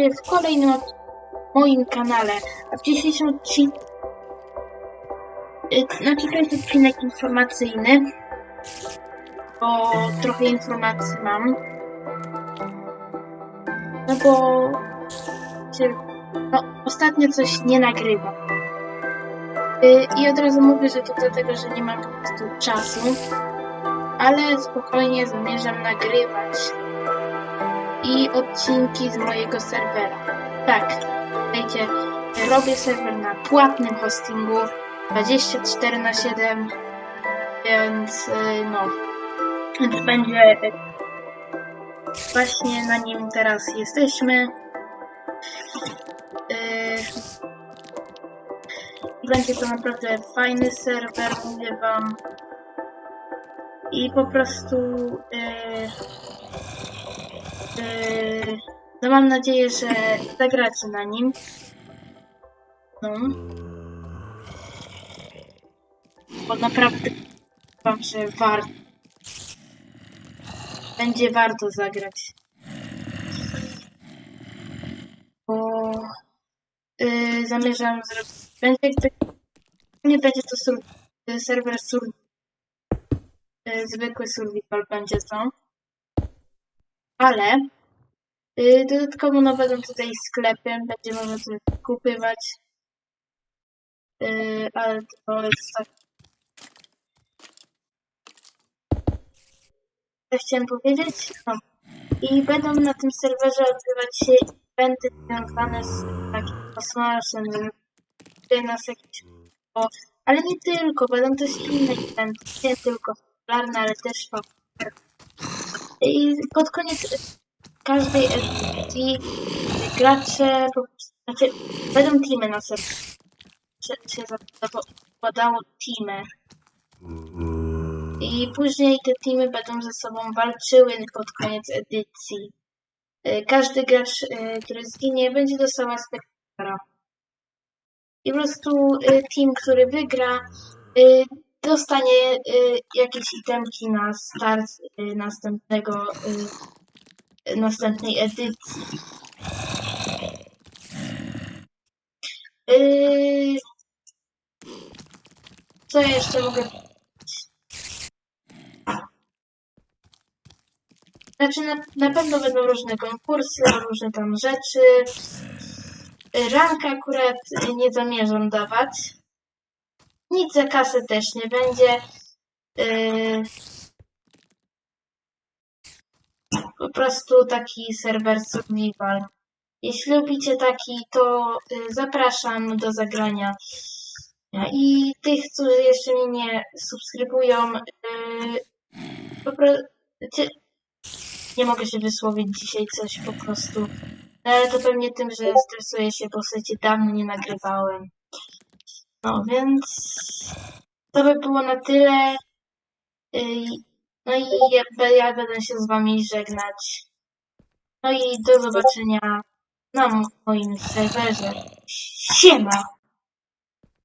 w kolejnym moim kanale. A w dzisiejszym odcinku... y, Znaczy to jest odcinek informacyjny, bo trochę informacji mam. No bo... No, ostatnio coś nie nagrywam. Y, I od razu mówię, że to dlatego, że nie mam po prostu czasu. Ale spokojnie zamierzam nagrywać i odcinki z mojego serwera. Tak, słuchajcie, robię serwer na płatnym hostingu 24 na 7, więc y, no, więc będzie właśnie na nim teraz jesteśmy. Y, Będzie to naprawdę fajny serwer, mówię wam. I po prostu y, no mam nadzieję, że zagracie na nim. No. Bo naprawdę wam, że warto. Będzie warto zagrać. Bo yy, zamierzam zrobić. Będzie nie będzie to sur, serwer sur, yy, zwykły survival będzie to. Ale y, dodatkowo no będą tutaj sklepy, będzie można coś kupywać. Y, ale to jest tak. Co chciałem powiedzieć? No. I będą na tym serwerze odbywać się eventy związane z takim kosmosem, żeby nas jakieś o, ale nie tylko, będą też inne eventy, nie tylko popularne, ale też popularne. I pod koniec każdej edycji gracze znaczy, będą teamy na serwerze. Się- się zakładało teamy. I później te teamy będą ze sobą walczyły pod koniec edycji. Y, Każdy gracz, y, który zginie, będzie dostała spektatora. I po prostu y, team, który wygra, dostanie y, jakieś itemki na start y, następnego y, następnej edycji. Co jeszcze mogę? Znaczy na, na pewno będą różne konkursy, różne tam rzeczy. Rank akurat nie zamierzam dawać. Nic za kasę też nie będzie. Yy... Po prostu taki serwer survival. Jeśli lubicie taki, to y, zapraszam do zagrania. I tych, którzy jeszcze mnie nie subskrybują, y, po prostu nie mogę się wysłowić dzisiaj coś po prostu. Ale to pewnie tym, że stresuję się, bo sobie dawno nie nagrywałem. No więc to by było na tyle. Y, No i ja, będę się z wami żegnać. No i do zobaczenia na moim serwerze. Siema!